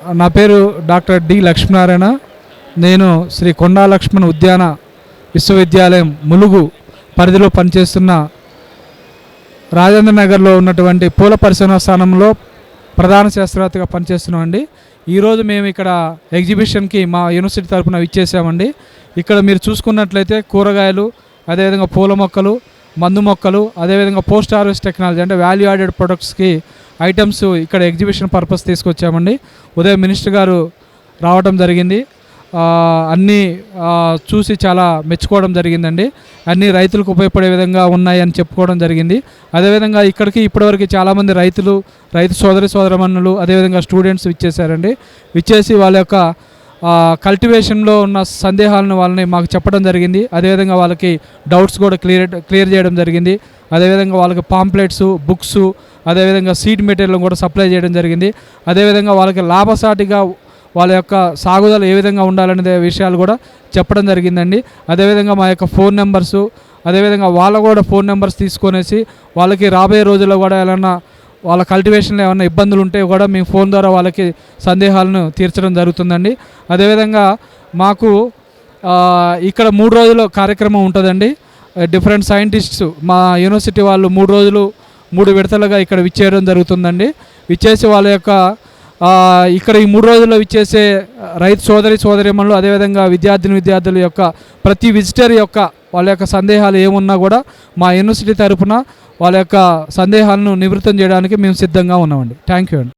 నా పేరు doctor D Lakshminarayana. నేను శ్రీ కొండా లక్ష్మణ్ ఉద్యాన విశ్వవిద్యాలయం ములుగు పరిధిలో పనిచేస్తున్న రాజేంద్ర నగర్లో ఉన్నటువంటి పూల పరిశోధన స్థానంలో ప్రధాన శాస్త్రవేత్తగా పనిచేస్తున్నామండి. ఈరోజు మేము ఇక్కడ ఎగ్జిబిషన్కి మా యూనివర్సిటీ తరపున ఇచ్చేసామండి ఇక్కడ మీరు చూసుకున్నట్లయితే కూరగాయలు అదేవిధంగా పూల మొక్కలు మందు మొక్కలు అదేవిధంగా పోస్ట్ హార్వెస్ట్ టెక్నాలజీ అంటే వాల్యూ యాడెడ్ ప్రొడక్ట్స్కి ఐటమ్స్ ఇక్కడ ఎగ్జిబిషన్ పర్పస్ తీసుకొచ్చామండి. ఉదయం మినిస్టర్ గారు రావడం జరిగింది. అన్నీ చూసి చాలా మెచ్చుకోవడం జరిగిందండి. అన్నీ రైతులకు ఉపయోగపడే విధంగా ఉన్నాయి అని చెప్పుకోవడం జరిగింది. అదేవిధంగా ఇక్కడికి ఇప్పటివరకు చాలామంది రైతులు రైతు సోదరి సోదరమన్నులు అదేవిధంగా స్టూడెంట్స్ ఇచ్చేసారండి ఇచ్చేసి వాళ్ళ యొక్క కల్టివేషన్లో ఉన్న సందేహాలను వాళ్ళని మాకు చెప్పడం జరిగింది. అదేవిధంగా వాళ్ళకి డౌట్స్ కూడా క్లియర్ క్లియర్ చేయడం జరిగింది. అదేవిధంగా వాళ్ళకి పాంప్లెట్స్ బుక్స్ అదేవిధంగా సీడ్ మెటీరియల్ కూడా సప్లై చేయడం జరిగింది. అదేవిధంగా వాళ్ళకి లాభసాటిగా వాళ్ళ యొక్క సాగుదల ఏ విధంగా ఉండాలనే విషయాలు కూడా చెప్పడం జరిగిందండి. అదేవిధంగా మా యొక్క ఫోన్ నెంబర్సు అదేవిధంగా వాళ్ళ కూడా ఫోన్ నెంబర్స్ తీసుకొనేసి వాళ్ళకి రాబోయే రోజుల్లో కూడా ఏమైనా వాళ్ళ కల్టివేషన్లో ఏమైనా ఇబ్బందులు ఉంటే కూడా మేము ఫోన్ ద్వారా వాళ్ళకి సందేహాలను తీర్చడం జరుగుతుందండి. అదేవిధంగా మాకు ఇక్కడ మూడు రోజుల కార్యక్రమం ఉంటుందండి. డిఫరెంట్ సైంటిస్ట్స్ మా యూనివర్సిటీ వాళ్ళు మూడు రోజులు మూడు విడతలుగా ఇక్కడ విచ్చేయడం జరుగుతుందండి. విచ్చేసి వాళ్ళ యొక్క ఇక్కడ ఈ మూడు రోజుల్లో విచ్చేసే రైతు సోదరి సోదరిమణులు అదేవిధంగా విద్యార్థిని విద్యార్థుల యొక్క ప్రతి విజిటర్ యొక్క వాళ్ళ యొక్క సందేహాలు ఏమున్నా కూడా మా యూనివర్సిటీ తరపున వాళ్ళ యొక్క సందేహాలను నివృత్తం చేయడానికి మేము సిద్ధంగా ఉన్నామండి. థ్యాంక్ యూ అండి.